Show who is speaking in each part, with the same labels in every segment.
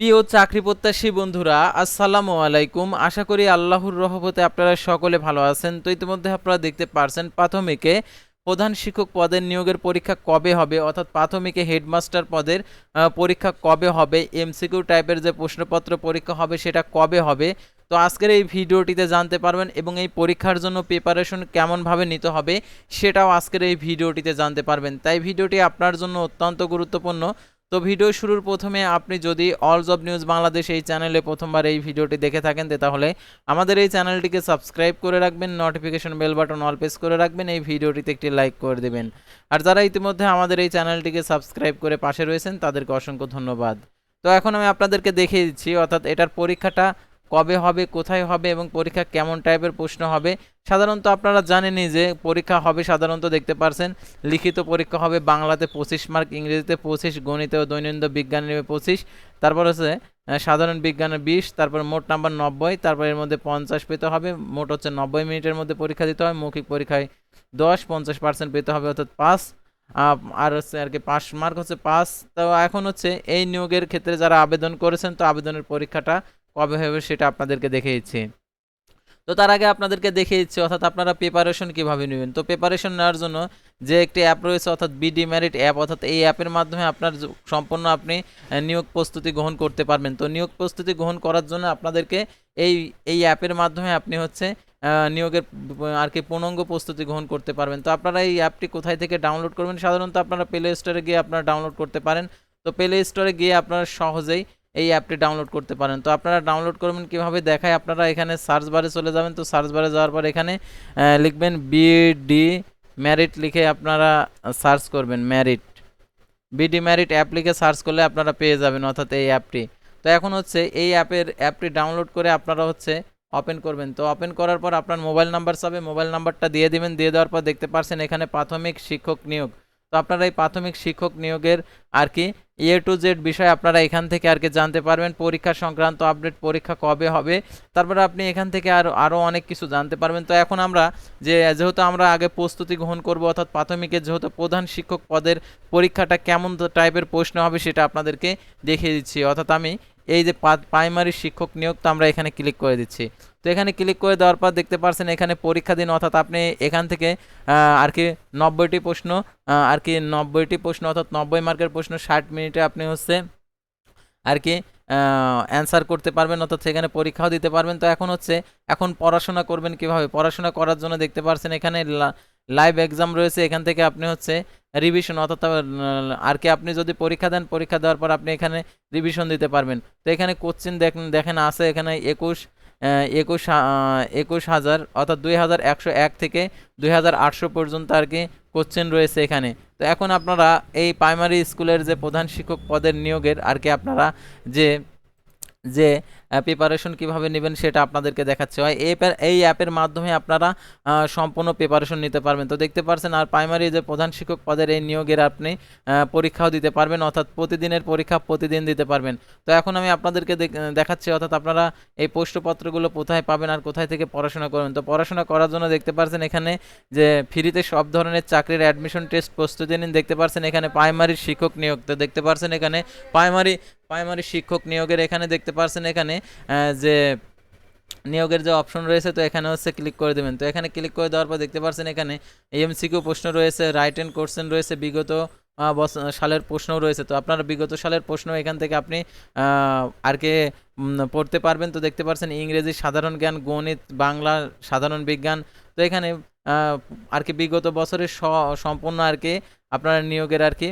Speaker 1: প্রিয় চাকরি প্রত্যাশী বন্ধুরা, আসসালামু আলাইকুম। আশা করি আল্লাহর রহমতে আপনারা সকলে ভালো আছেন। তো ইতিমধ্যে আপনারা দেখতে পারছেন, প্রাথমিকে প্রধান শিক্ষক পদের নিয়োগের পরীক্ষা কবে হবে? অর্থাৎ প্রাথমিকে হেডমাস্টার পদের পরীক্ষা কবে হবে? এমসিকিউ টাইপের যে প্রশ্নপত্র পরীক্ষা হবে, সেটা কবে হবে? তো আজকের এই ভিডিওটিতে জানতে পারবেন এবং এই পরীক্ষার জন্য প্রিপারেশন কেমনভাবে নিতে হবে, সেটাও আজকের এই ভিডিওটিতে জানতে পারবেন। তাই ভিডিওটি আপনার জন্য অত্যন্ত গুরুত্বপূর্ণ। তো ভিডিও শুরুর প্রথমে আপনি যদি অল জব নিউজ বাংলাদেশ এই চ্যানেলে প্রথমবার এই ভিডিওটি দেখে থাকেন তাহলে আমাদের এই চ্যানেলটিকে সাবস্ক্রাইব করে রাখবেন notification bell button all press করে রাখবেন, এই ভিডিওটিতে একটি লাইক করে দেবেন। আর যারা ইতিমধ্যে আমাদের এই চ্যানেলটিকে সাবস্ক্রাইব করে পাশে রয়েছেন, তাদেরকে অসংখ্য ধন্যবাদ। তো এখন আমি আপনাদেরকে দেখিয়ে দিচ্ছি, অর্থাৎ এটার পরীক্ষাটা কবে হবে, কোথায় হবে এবং পরীক্ষা কেমন টাইপের প্রশ্ন হবে, সাধারণত আপনারা জানেনই যে পরীক্ষা হবে সাধারণত দেখতে পারছেন, লিখিত পরীক্ষা হবে বাংলাতে পঁচিশ মার্ক ইংরেজিতে পঁচিশ গণিতে ও দৈনন্দিন বিজ্ঞান নেবে পঁচিশ, তারপর হচ্ছে সাধারণ বিজ্ঞানে বিশ, তারপর মোট নাম্বার নব্বই, তারপর এর মধ্যে পঞ্চাশ পেতে হবে, মোট হচ্ছে নব্বই মিনিটের মধ্যে পরীক্ষা দিতে হয়, মৌখিক পরীক্ষায় দশ, পঞ্চাশ পার্সেন্ট পেতে হবে অর্থাৎ পাস আর হচ্ছে আর কি পাস মার্ক হচ্ছে পাস তো এখন হচ্ছে এই নিয়োগের ক্ষেত্রে যারা আবেদন করেছেন, তো আবেদনের পরীক্ষাটা কবে হবে সেটা আপনাদেরকে দেখে দিচ্ছি তো তার আগে আপনাদেরকে দেখিয়ে দিচ্ছি অর্থাৎ আপনারা প্রিপারেশন কীভাবে নেবেন? তো প্রিপারেশন নেওয়ার জন্য যে একটি অ্যাপ রয়েছে, অর্থাৎ বিডি ম্যারিট অ্যাপ অর্থাৎ এই অ্যাপের মাধ্যমে আপনার সম্পূর্ণ আপনি নিয়োগ প্রস্তুতি গ্রহণ করতে পারবেন। তো নিয়োগ প্রস্তুতি গ্রহণ করার জন্য আপনাদেরকে এই এই অ্যাপের মাধ্যমে আপনি হচ্ছে নিয়োগের আর কি পূর্ণাঙ্গ প্রস্তুতি গ্রহণ করতে পারবেন। তো আপনারা এই অ্যাপটি কোথায় থেকে ডাউনলোড করবেন? সাধারণত আপনারা প্লে স্টোরে গিয়ে আপনারা ডাউনলোড করতে পারেন। তো প্লে স্টোরে গিয়ে আপনারা সহজেই এই অ্যাপটি ডাউনলোড করতে পারেন। তো আপনারা ডাউনলোড করবেন কীভাবে? দেখায় আপনারা এখানে সার্চ বারে চলে যাবেন। তো সার্চ বারে যাওয়ার পর এখানে লিখবেন বিডি ম্যারিট লিখে আপনারা সার্চ করবেন ম্যারিট বিডি ম্যারিট অ্যাপ লিখে সার্চ করলে আপনারা পেয়ে যাবেন অর্থাৎ এই অ্যাপটি তো এখন হচ্ছে এই অ্যাপের অ্যাপটি ডাউনলোড করে আপনারা হচ্ছে ওপেন করবেন। তো ওপেন করার পর আপনার মোবাইল নাম্বার চাবে মোবাইল নাম্বারটা দিয়ে দিবেন। দিয়ে দেওয়ার পর দেখতে পারছেন এখানে প্রাথমিক শিক্ষক নিয়োগ। তো আপনারা এই প্রাথমিক শিক্ষক নিয়োগের আর কি এ টু জেড বিষয় আপনারা এখান থেকে আর কি জানতে পারবেন। পরীক্ষা সংক্রান্ত আপডেট পরীক্ষা কবে হবে, তারপরে আপনি এখান থেকে আরও আরও অনেক কিছু জানতে পারবেন। তো এখন আমরা যে, যেহেতু আমরা আগে প্রস্তুতি গ্রহণ করব, অর্থাৎ প্রাথমিকের যেহেতু প্রধান শিক্ষক পদের পরীক্ষাটা কেমন টাইপের প্রশ্ন হবে সেটা আপনাদেরকে দেখিয়ে দিচ্ছি। অর্থাৎ আমি এই যে প্রাইমারি শিক্ষক নিয়োগ তো আমরা এখানে ক্লিক করে দিচ্ছি। তো এখানে ক্লিক করে দেওয়ার পর দেখতে পারছেন এখানে পরীক্ষা দিন, অর্থাৎ আপনি এখান থেকে আর কি নব্বইটি প্রশ্ন আর কি নব্বইটি প্রশ্ন, অর্থাৎ নব্বই মার্কের প্রশ্ন ষাট মিনিটে আপনি হচ্ছে, আর কি অ্যান্সার করতে পারবেন, অর্থাৎ সেখানে পরীক্ষাও দিতে পারবেন। তো এখন হচ্ছে, এখন পড়াশোনা করবেন কীভাবে? পড়াশোনা করার জন্য দেখতে পারছেন এখানে লাইভ এক্সাম রয়েছে, এখান থেকে আপনি হচ্ছে রিভিশন অর্থাৎ আর কি আপনি যদি পরীক্ষা দেন, পরীক্ষা দেওয়ার পর আপনি এখানে রিভিশন দিতে পারবেন। তো এখানে কোশ্চিন দেখেন দেখেন আছে এখানে একুশ একুশ একুশ হাজার অর্থাৎ দুই হাজার একশো এক থেকে দুই হাজার আটশো পর্যন্ত আর কি কোশ্চেন রয়েছে এখানে। তো এখন আপনারা এই প্রাইমারি স্কুলের যে প্রধান শিক্ষক পদের নিয়োগের আর কি আপনারা যে যে প্রিপারেশন কীভাবে নেবেন সেটা আপনাদেরকে দেখাচ্ছে। হয় এই এই অ্যাপের মাধ্যমে আপনারা সম্পূর্ণ প্রিপারেশন নিতে পারবেন। তো দেখতে পারছেন, আর প্রাইমারি যে প্রধান শিক্ষক পদের এই নিয়োগের আপনি পরীক্ষাও দিতে পারবেন, অর্থাৎ প্রতিদিনের পরীক্ষা প্রতিদিন দিতে পারবেন। তো এখন আমি আপনাদেরকে দেখ- দেখাচ্ছি, অর্থাৎ আপনারা এই প্রশ্নপত্রগুলো কোথায় পাবেন আর কোথায় থেকে পড়াশোনা করবেন। তো পড়াশোনা করার জন্য দেখতে পারছেন এখানে যে ফ্রিতে সব ধরনের চাকরির অ্যাডমিশন টেস্ট প্রস্তুতি নিন। দেখতে পারছেন এখানে প্রাইমারি শিক্ষক নিয়োগ। তো দেখতে পারছেন এখানে প্রাইমারি প্রাইমারি শিক্ষক নিয়োগের এখানে দেখতে পারছেন এখানে যে নিয়োগের যে অপশন রয়েছে, তো এখানে হচ্ছে ক্লিক করে দেবেন। তো এখানে ক্লিক করে দেওয়ার পর দেখতে পারছেন এখানে এমসিকিউ প্রশ্ন রয়েছে রাইট অ্যান্ড কোশ্চেন রয়েছে, বিগত সালের প্রশ্নও রয়েছে। তো আপনার বিগত সালের প্রশ্ন এখান থেকে আপনি আর কি পড়তে পারবেন। তো দেখতে পারছেন ইংরেজি সাধারণ জ্ঞান, গণিত, বাংলা সাধারণ বিজ্ঞান। তো এখানে আর কি বিগত বছরের সম্পূর্ণ আর কি, আপনার নিয়োগের আর কি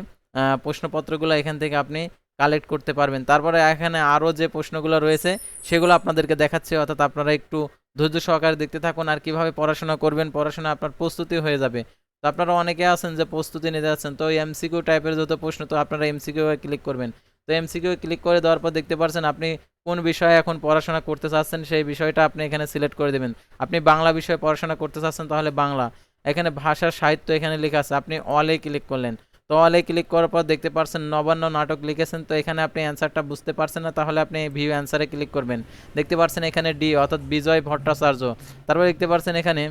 Speaker 1: প্রশ্নপত্রগুলো এখান থেকে আপনি কালেক্ট করতে পারবেন। তারপরে এখানে আরও যে প্রশ্নগুলো রয়েছে, সেগুলো আপনাদেরকে দেখাচ্ছে। অর্থাৎ আপনারা একটু ধৈর্য সহকারে দেখতে থাকুন আর কীভাবে পড়াশোনা করবেন। পড়াশোনা আপনার প্রস্তুতি হয়ে যাবে। তো আপনারা অনেকে আছেন যে প্রস্তুতি নিতে যাচ্ছেন। তো এমসিকিউ টাইপের যত প্রশ্ন, তো আপনারা এমসিকিউ ক্লিক করবেন। তো এমসিকিউ ক্লিক করে দেওয়ার পর দেখতে পারছেন আপনি কোন বিষয়ে এখন পড়াশোনা করতে চাচ্ছেন, সেই বিষয়টা আপনি এখানে সিলেক্ট করে দেবেন। আপনি বাংলা বিষয়ে পড়াশোনা করতে চাচ্ছেন, তাহলে বাংলা। এখানে ভাষা, সাহিত্য এখানে লেখা আছে। আপনি অলে ক্লিক করলেন। তো ক্লিক করার পর দেখতে পারছেন নবান্ন নাটক লিখেছেন, তো এখানে আপনি অ্যান্সারটা বুঝতে পারছেন না, তাহলে আপনি ভিউ অ্যান্সারে ক্লিক করবেন। দেখতে পারছেন এখানে ডি অর্থাৎ বিজয় ভট্টাচার্য। তারপর দেখতে পারছেন এখানে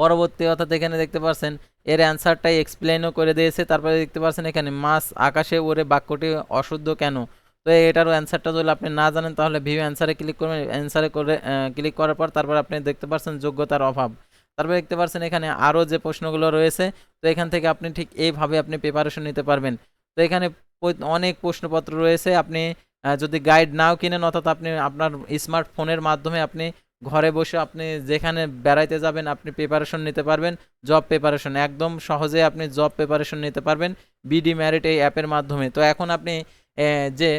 Speaker 1: পরবর্তী, অর্থাৎ এখানে দেখতে পারছেন এর অ্যান্সারটাই এক্সপ্লেনও করে দিয়েছে, তারপরে দেখতে পারছেন এখানে মাছ আকাশে ওরে বাক্যটি অশুদ্ধ কেন? তো এটারও অ্যান্সারটা যদি আপনি না জানেন, তাহলে ভিউ অ্যান্সারে ক্লিক করবেন। অ্যান্সারে করে ক্লিক করার পর তারপর আপনি দেখতে পাচ্ছেন যোগ্যতার অভাব। তারপরে দেখতে পাচ্ছেন এখানে আরও যে প্রশ্নগুলো রয়েছে, তো এখান থেকে আপনি ঠিক এইভাবে আপনি প্রিপারেশন নিতে পারবেন। তো এখানে অনেক প্রশ্নপত্র রয়েছে, আপনি যদি গাইড নাও কিনেন, অর্থাৎ আপনি আপনার স্মার্টফোনের মাধ্যমে আপনি ঘরে বসে আপনি যেখানে বেড়াইতে যাবেন, আপনি প্রিপারেশন নিতে পারবেন। জব প্রিপারেশন একদম সহজে আপনি জব প্রিপারেশন নিতে পারবেন। বিডি ম্যারিট এই অ্যাপের মাধ্যমে। তো এখন আপনি যে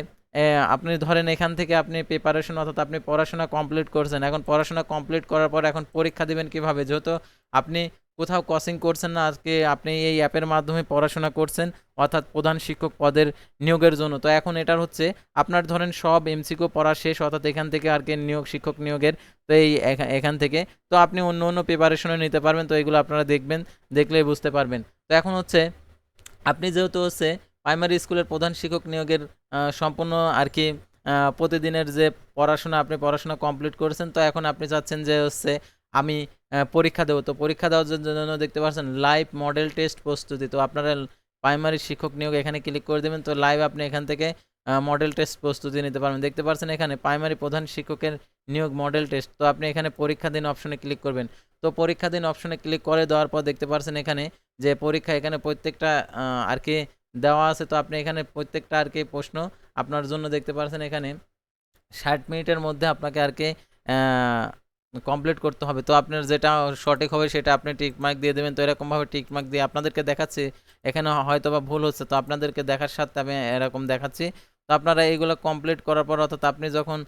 Speaker 1: আপনি ধরেন এখান থেকে আপনি প্রিপারেশন অর্থাৎ আপনি পড়াশোনা কমপ্লিট করছেন। এখন পড়াশোনা কমপ্লিট করার পর এখন পরীক্ষা দেবেন কীভাবে? যেহেতু আপনি কোথাও কোচিং করছেন না, আজকে আপনি এই অ্যাপের মাধ্যমে পড়াশোনা করছেন, অর্থাৎ প্রধান শিক্ষক পদের নিয়োগের জন্য। তো এখন এটার হচ্ছে, আপনার ধরেন সব এমসিকিউ পড়া শেষ, অর্থাৎ এখান থেকে আর কি নিয়োগ, শিক্ষক নিয়োগের, তো এই এখান থেকে। তো আপনি অন্য অন্য প্রিপারেশনে নিতে পারবেন, তো এগুলো আপনারা দেখবেন, দেখলেই বুঝতে পারবেন। তো এখন হচ্ছে, আপনি যেহেতু হচ্ছে প্রাইমারি স্কুলের প্রধান শিক্ষক নিয়োগের সম্পূর্ণ আর কি প্রতিদিনের যে পড়াশোনা, আপনি পড়াশোনা কমপ্লিট করেছেন, তো এখন আপনি চাচ্ছেন যে হচ্ছে আমি পরীক্ষা দেবো। তো পরীক্ষা দেওয়ার জন্য দেখতে পাচ্ছেন লাইভ মডেল টেস্ট প্রস্তুতি। তো আপনারা প্রাইমারি শিক্ষক নিয়োগ এখানে ক্লিক করে দেবেন, তো লাইভ আপনি এখান থেকে মডেল টেস্ট প্রস্তুতি নিতে পারবেন। দেখতে পাচ্ছেন এখানে প্রাইমারি প্রধান শিক্ষকের নিয়োগ মডেল টেস্ট তো আপনি এখানে পরীক্ষা দিন অপশনে ক্লিক করবেন। তো পরীক্ষা দিন অপশনে ক্লিক করে দেওয়ার পর দেখতে পাচ্ছেন এখানে যে পরীক্ষা এখানে প্রত্যেকটা আর কি দেওয়া আছে। তো আপনি এখানে প্রত্যেকটা আর কি প্রশ্ন আপনার জন্য দেখতে পাচ্ছেন এখানে। ষাট মিনিটের মধ্যে আপনাকে আর কি কমপ্লিট করতে হবে। তো আপনার যেটা সঠিক হবে সেটা আপনি টিক মার্ক দিয়ে দেবেন। তো এরকমভাবে টিক মার্ক দিয়ে আপনাদেরকে দেখাচ্ছি। এখানে হয়তো বা ভুল হচ্ছে। তো আপনাদেরকে দেখার সাথে আমি এরকম দেখাচ্ছি। তো আপনারা এইগুলো কমপ্লিট করার পর অর্থাৎ আপনি যখন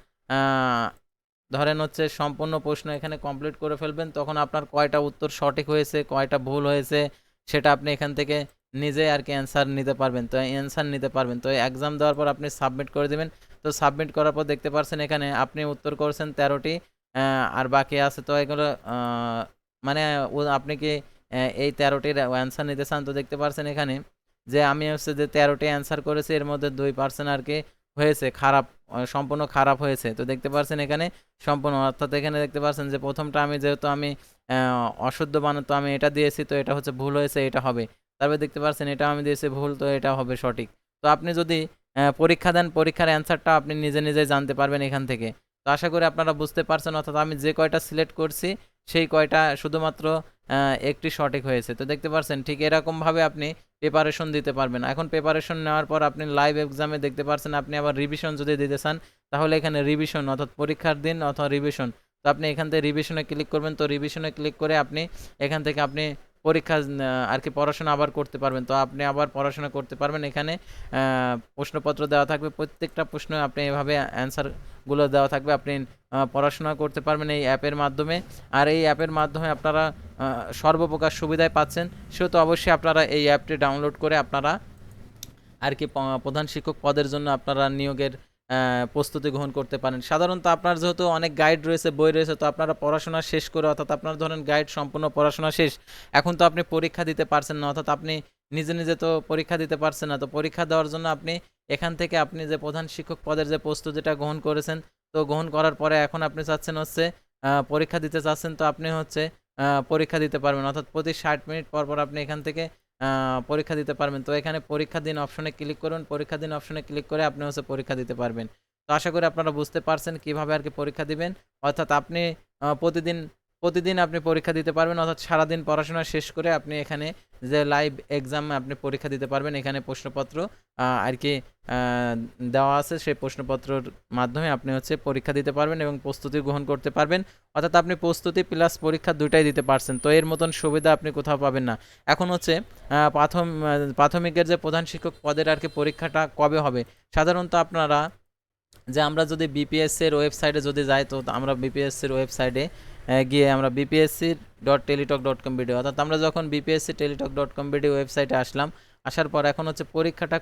Speaker 1: ধরেন হচ্ছে সম্পূর্ণ প্রশ্ন এখানে কমপ্লিট করে ফেলবেন, তখন আপনার কয়টা উত্তর সঠিক হয়েছে, কয়টা ভুল হয়েছে, সেটা আপনি এখান থেকে নিজে আর কি অ্যান্সার নিতে পারবেন। তো অ্যান্সার নিতে পারবেন। তো এক্সাম দেওয়ার পর আপনি সাবমিট করে দেবেন। তো সাবমিট করার পর দেখতে পাচ্ছেন এখানে আপনি উত্তর করছেন তেরোটি আর বাকি আছে তো এগুলো মানে আপনি কি এই তেরোটির অ্যান্সার নিতে চান? তো দেখতে পাচ্ছেন এখানে যে আমি হচ্ছে যে তেরোটি অ্যান্সার করেছি, এর মধ্যে দুই পার্সেন্ট আর কি হয়েছে, খারাপ সম্পূর্ণ খারাপ হয়েছে। তো দেখতে পাচ্ছেন এখানে সম্পূর্ণ, অর্থাৎ এখানে দেখতে পাচ্ছেন যে প্রথমটা আমি যেহেতু আমি অশুদ্ধ বানান, তো আমি এটা দিয়েছি, তো এটা হচ্ছে ভুল হয়েছে, এটা হবে। তারপরে দেখতে পাচ্ছেন এটা আমি দিয়েছি ভুল, তো এটা হবে সঠিক। তো আপনি যদি পরীক্ষা দেন, পরীক্ষার অ্যান্সারটা আপনি নিজে নিজে জানতে পারবেন এখান থেকে। তো আশা করি আপনারা বুঝতে পারছেন, অর্থাৎ আমি যে কয়টা সিলেক্ট করছি, সেই কয়টা শুধুমাত্র একটি সঠিক হয়েছে। তো দেখতে পাচ্ছেন ঠিক এরকমভাবে আপনি প্রিপারেশন দিতে পারবেন। এখন প্রিপারেশন নেওয়ার পর আপনি লাইভ এক্সামে দেখতে পাচ্ছেন আপনি আবার রিভিশন যদি দিতে চান, তাহলে এখানে রিভিশন অর্থাৎ পরীক্ষার দিন অথবা রিভিশন তো আপনি এখান থেকে রিভিশনে ক্লিক করবেন, তো রিভিশনে ক্লিক করে আপনি এখান থেকে আপনি পরীক্ষা আর কি পড়াশোনা আবার করতে পারবেন। তো আপনি আবার পড়াশোনা করতে পারবেন। এখানে প্রশ্নপত্র দেওয়া থাকবে। প্রত্যেকটা প্রশ্ন আপনি এভাবে অ্যান্সারগুলো দেওয়া থাকবে। আপনি পড়াশোনা করতে পারবেন এই অ্যাপের মাধ্যমে। আর এই অ্যাপের মাধ্যমে আপনারা সর্বপ্রকার সুবিধায় পাচ্ছেন। সেহেতু অবশ্যই আপনারা এই অ্যাপটি ডাউনলোড করে আপনারা আর কি প্রধান শিক্ষক পদের জন্য আপনারা নিয়োগের প্রস্তুতি গ্রহণ করতে পারেন। সাধারণত আপনার যেহেতু অনেক গাইড রয়েছে, বই রয়েছে, তো আপনারা পড়াশোনা শেষ করে, অর্থাৎ আপনার ধরেন গাইড সম্পূর্ণ পড়াশোনা শেষ, এখন তো আপনি পরীক্ষা দিতে পারছেন না, অর্থাৎ আপনি নিজে নিজে তো পরীক্ষা দিতে পারছেন না, তো পরীক্ষা দেওয়ার জন্য আপনি এখান থেকে আপনি যে প্রধান শিক্ষক পদের যে প্রস্তুতিটা গ্রহণ করেছেন, তো গ্রহণ করার পরে এখন আপনি চাচ্ছেন হচ্ছে পরীক্ষা দিতে চাচ্ছেন, তো আপনি হচ্ছে পরীক্ষা দিতে পারবেন, অর্থাৎ প্রতি ষাট মিনিট পর পর আপনি এখান থেকে পরীক্ষা দিতে পারবেন। তো এখানে পরীক্ষা দিন অপশনে ক্লিক করুন। পরীক্ষা দিন অপশনে ক্লিক করে আপনি হচ্ছে পরীক্ষা দিতে পারবেন। তো আশা করি আপনারা বুঝতে পারছেন কীভাবে আর কি পরীক্ষা দিবেন। অর্থাৎ আপনি প্রতিদিন প্রতিদিন আপনি পরীক্ষা দিতে পারবেন, অর্থাৎ সারাদিন পড়াশোনা শেষ করে আপনি এখানে যে লাইভ এক্সাম আপনি পরীক্ষা দিতে পারবেন, এখানে প্রশ্নপত্র আর কি দেওয়া আছে, সেই প্রশ্নপত্রর মাধ্যমে আপনি হচ্ছে পরীক্ষা দিতে পারবেন এবং প্রস্তুতি গ্রহণ করতে পারবেন। অর্থাৎ আপনি প্রস্তুতি প্লাস পরীক্ষা দুটাই দিতে পারছেন, তো এর মতন সুবিধা আপনি কোথাও পাবেন না। এখন হচ্ছে প্রাথম প্রাথমিকের যে প্রধান শিক্ষক পদের আর কি পরীক্ষাটা কবে হবে? সাধারণত আপনারা, যে আমরা যদি বিপিএসসির ওয়েবসাইটে যদি যাই, তো আমরা বিপিএসসির ওয়েবসাইটে গিয়ে আমরা BPSC dot Teletalk dot com video অর্থাৎ আমরা যখন BPSC Teletalk dot com video ওয়েবসাইটে আসলাম, আসার পর এখন হচ্ছে পরীক্ষাটা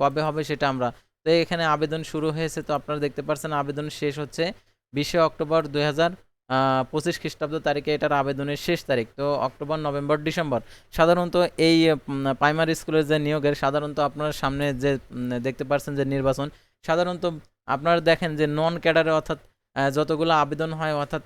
Speaker 1: কবে হবে সেটা আমরা, তো এখানে আবেদন শুরু হয়েছে, তো আপনারা দেখতে পাচ্ছেন আবেদন শেষ হচ্ছে বিশে অক্টোবর দুই হাজার পঁচিশ খ্রিস্টাব্দ তারিখে, এটার আবেদনের শেষ তারিখ, তো অক্টোবর, নভেম্বর, ডিসেম্বর। সাধারণত এই প্রাইমারি স্কুলের যে নিয়োগের, সাধারণত আপনার সামনে যে দেখতে পাচ্ছেন যে নির্বাচন, সাধারণত আপনারা দেখেন যে নন ক্যাডারে অর্থাৎ যতগুলো আবেদন হয়, অর্থাৎ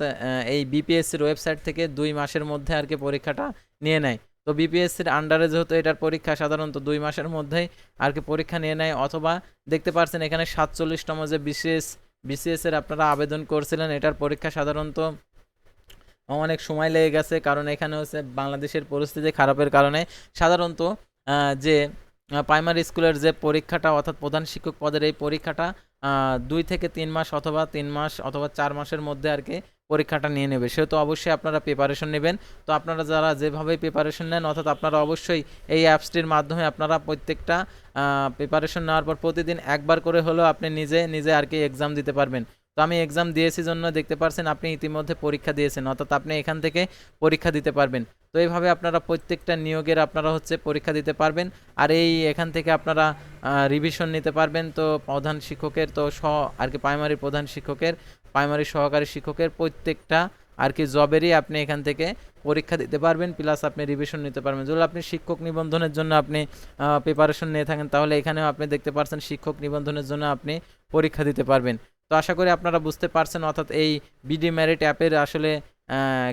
Speaker 1: এই বিপিএসসির ওয়েবসাইট থেকে দুই মাসের মধ্যে আর কি পরীক্ষাটা নিয়ে নেয়। তো বিপিএসসির আন্ডারে যেহেতু এটার পরীক্ষা, সাধারণত দুই মাসের মধ্যেই আর কি পরীক্ষা নিয়ে নেয়। অথবা দেখতে পারছেন এখানে সাতচল্লিশতম যে বিসিএস এর আপনারা আবেদন করছিলেন, এটার পরীক্ষা সাধারণত অনেক সময় লেগে গেছে। কারণ এখানে হচ্ছে বাংলাদেশের পরিস্থিতি খারাপের কারণে সাধারণত যে প্রাইমারি স্কুলের যে পরীক্ষাটা, অর্থাৎ প্রধান শিক্ষক পদের এই পরীক্ষাটা দুই থেকে তিন মাস অথবা তিন মাস অথবা চার মাসের মধ্যে আর কি পরীক্ষাটা নিয়ে নেবে। সেহেতু অবশ্যই আপনারা প্রিপারেশন নেবেন। তো আপনারা যারা যেভাবে প্রিপারেশন নেন, অর্থাৎ আপনারা অবশ্যই এই অ্যাপসটির মাধ্যমে আপনারা প্রত্যেকটা প্রিপারেশন নেওয়ার পর প্রতিদিন একবার করে হলেও আপনি নিজে নিজে আর কি এক্সাম দিতে পারবেন। তো আমি এক্সাম দিয়েছি জন্য দেখতে পারছেন আপনি ইতিমধ্যে পরীক্ষা দিয়েছেন, অর্থাৎ আপনি এখান থেকে পরীক্ষা দিতে পারবেন। তো এইভাবে আপনারা প্রত্যেকটা নিয়োগের আপনারা হচ্ছে পরীক্ষা দিতে পারবেন। আর এই এখান থেকে আপনারা রিভিশন নিতে পারবেন। তো প্রধান শিক্ষকের, তো স আর কি প্রাইমারি প্রধান শিক্ষকের প্রাইমারি সহকারী শিক্ষকের প্রত্যেকটা আর কি জবেরই আপনি এখান থেকে পরীক্ষা দিতে পারবেন। প্লাস আপনি রিভিশন নিতে পারবেন। যদি আপনি শিক্ষক নিবন্ধনের জন্য আপনি প্রিপারেশন নিয়ে থাকেন, তাহলে এখানেও আপনি দেখতে পারছেন শিক্ষক নিবন্ধনের জন্য আপনি পরীক্ষা দিতে পারবেন। তো আশা করি আপনারা বুঝতে পারছেন। অর্থাৎ এই বিডি ম্যারিট অ্যাপের আসলে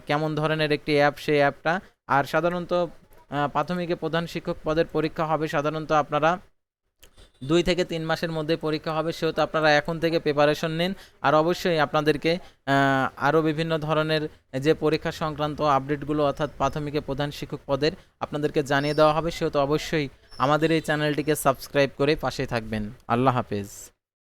Speaker 1: কেমন ধরনের একটি অ্যাপ সেই অ্যাপটা আর সাধারণত প্রাথমিকে প্রধান শিক্ষক পদের পরীক্ষা হবে সাধারণত আপনারা দুই থেকে তিন মাসের মধ্যে পরীক্ষা হবে, সেহেতু আপনারা এখন থেকে প্রিপারেশন নিন। আর অবশ্যই আপনাদেরকে আরও বিভিন্ন ধরনের যে পরীক্ষা সংক্রান্ত আপডেটগুলো অর্থাৎ প্রাথমিকে প্রধান শিক্ষক পদের আপনাদেরকে জানিয়ে দেওয়া হবে, সেহেতু অবশ্যই আমাদের এই চ্যানেলটিকে সাবস্ক্রাইব করে পাশে থাকবেন। আল্লাহ হাফেজ।